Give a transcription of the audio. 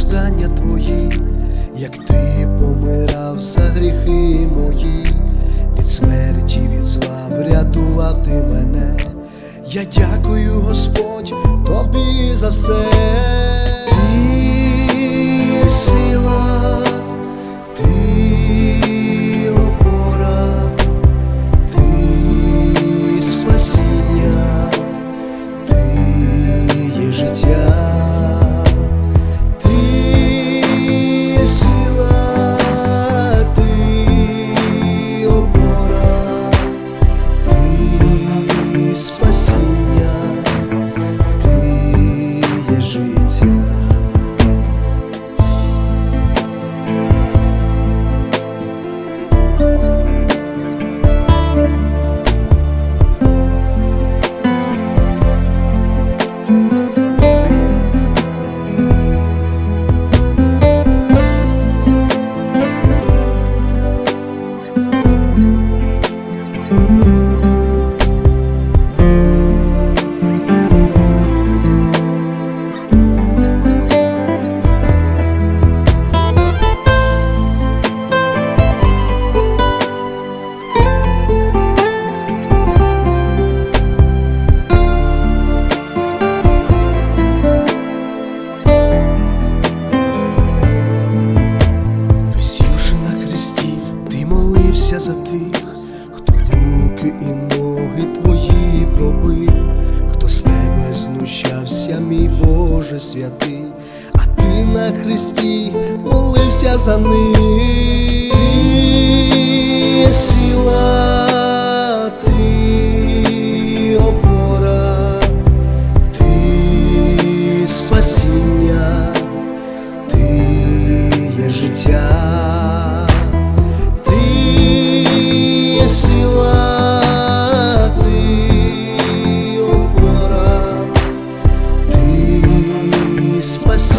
страждання твої, як ти помирав за гріхи мої, від смерті, від зла врятував ти мене. Я дякую, Господь, тобі за все. За тих, хто руки і ноги твої пробив, хто з тебе знущався, мій Боже святий, а ти на хресті молився за них. Ти Сила, ти опора, ти спасіння спасіння,